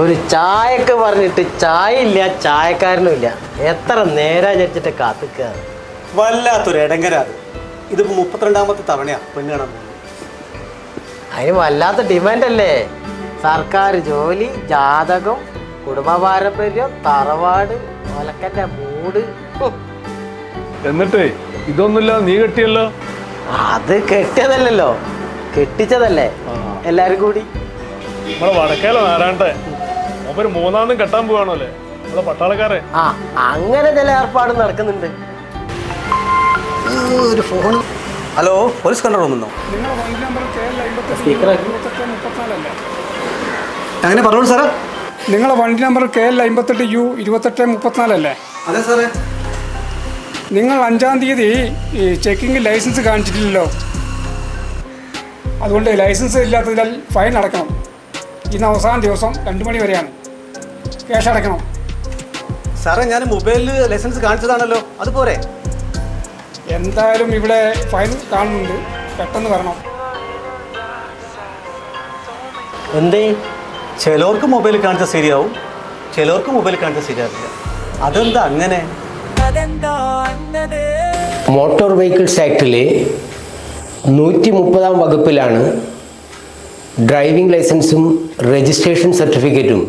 ഒരു ചായക്ക് പറഞ്ഞിട്ട് ചായ ഇല്ല ചായക്കാരനും ഇല്ല എത്ര നേരം ചരിച്ചിട്ട് കാത്തിക്കുക വല്ലാത്തൊരു ഇടങ്കരാത് ഇതിപ്പോ മുപ്പത്തിരണ്ടാമത്തെ തവണയാ പെണ്ണ് കാണാൻ അതിന് വല്ലാത്ത ഡിമാൻഡ് അല്ലേ സർക്കാർ ജോലി ജാതകം കുടുംബ പാരമ്പര്യം തറവാട് ഒലക്കന്റെ മൂട്. എന്നിട്ടേ ഇതൊന്നുമില്ല നീ കെട്ടിയല്ലോ? അത് കെട്ടിയതല്ലല്ലോ. കെട്ടിച്ചതല്ലേ? എല്ലാരും കൂടി. നമ്മളെ വടക്കേല നാരായണത്തെ. അവർ മൂന്നാമതും കെട്ടാൻ പോവാണോ അല്ലേ നമ്മളെ പട്ടാളക്കാരെ. ആ അങ്ങനെ ചില ഏർപ്പാട് നടക്കുന്നുണ്ട്. ഒരു ഫോൺ ഹലോ പോലീസ് കൺട്രോൾ റൂമെന്നോ അങ്ങനെ പറഞ്ഞോളൂ സാറേ? നിങ്ങളെ വണ്ടി നമ്പർ കെ എൽ അമ്പത്തെട്ട് യു ഇരുപത്തെട്ട് മുപ്പത്തിനാലല്ലേ അതെ സാറേ. നിങ്ങൾ അഞ്ചാം തീയതി ഈ ചെക്കിംഗ് ലൈസൻസ് കാണിച്ചിട്ടില്ലല്ലോ. അതുകൊണ്ട് ലൈസൻസ് ഇല്ലാത്തതിനാൽ ഫൈൻ അടക്കണം. ഇന്ന് അവസാന ദിവസം രണ്ട് മണി വരെയാണ്. ക്യാഷ് അടക്കണം. സാറേ ഞാൻ മൊബൈലിൽ ലൈസൻസ് കാണിച്ചതാണല്ലോ. അത് പോരെ? എന്തായാലും ഇവിടെ ഫൈൻ കാണുന്നുണ്ട്. പെട്ടെന്ന് വരണം. എന്തേ? ചിലർക്ക് മൊബൈൽ കാണിച്ച ശരിയാവും. ചിലർക്ക് മൊബൈൽ കാണിച്ച ശരിയാവില്ല. അതെന്താ അങ്ങനെ? മോട്ടോർ വെഹിക്കിൾസ് ആക്ടിലെ നൂറ്റി മുപ്പതാം വകുപ്പിലാണ് ഡ്രൈവിംഗ് ലൈസൻസും രജിസ്ട്രേഷൻ സർട്ടിഫിക്കറ്റും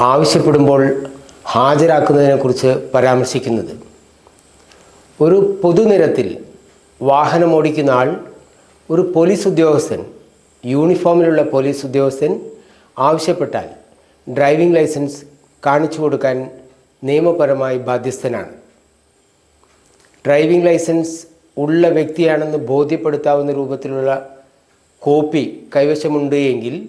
ആവശ്യപ്പെടുമ്പോൾ ഹാജരാക്കുന്നതിനെക്കുറിച്ച് പരാമർശിക്കുന്നത്. ഒരു പൊതുനിരത്തിൽ വാഹനമോടിക്കുന്ന ആൾ ഒരു പോലീസ് ഉദ്യോഗസ്ഥൻ യൂണിഫോമിലുള്ള പോലീസ് ഉദ്യോഗസ്ഥൻ ആവശ്യപ്പെട്ടാൽ ഡ്രൈവിംഗ് ലൈസൻസ് കാണിച്ചു കൊടുക്കാൻ നിയമപരമായി ബാധ്യസ്ഥനാണ്. ഡ്രൈവിംഗ് ലൈസൻസ് ഉള്ള വ്യക്തിയാണെന്ന് ബോധ്യപ്പെടുത്താവുന്ന രൂപത്തിലുള്ള കോപ്പി കൈവശമുണ്ട് എങ്കിൽ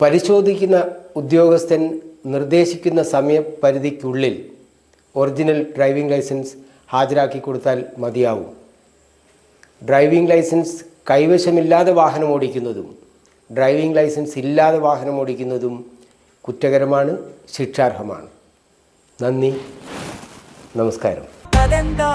പരിശോധിക്കുന്ന ഉദ്യോഗസ്ഥൻ നിർദ്ദേശിക്കുന്ന സമയപരിധിക്കുള്ളിൽ ഒറിജിനൽ ഡ്രൈവിംഗ് ലൈസൻസ് ഹാജരാക്കി കൊടുത്താൽ മതിയാവും. ഡ്രൈവിംഗ് ലൈസൻസ് കൈവശമില്ലാതെ വാഹനം ഓടിക്കുന്നതും ഡ്രൈവിംഗ് ലൈസൻസ് ഇല്ലാതെ വാഹനം ഓടിക്കുന്നതും കുറ്റകരമാണ് ശിക്ഷാർഹമാണ്. നന്ദി. നമസ്കാരം. അതെന്താ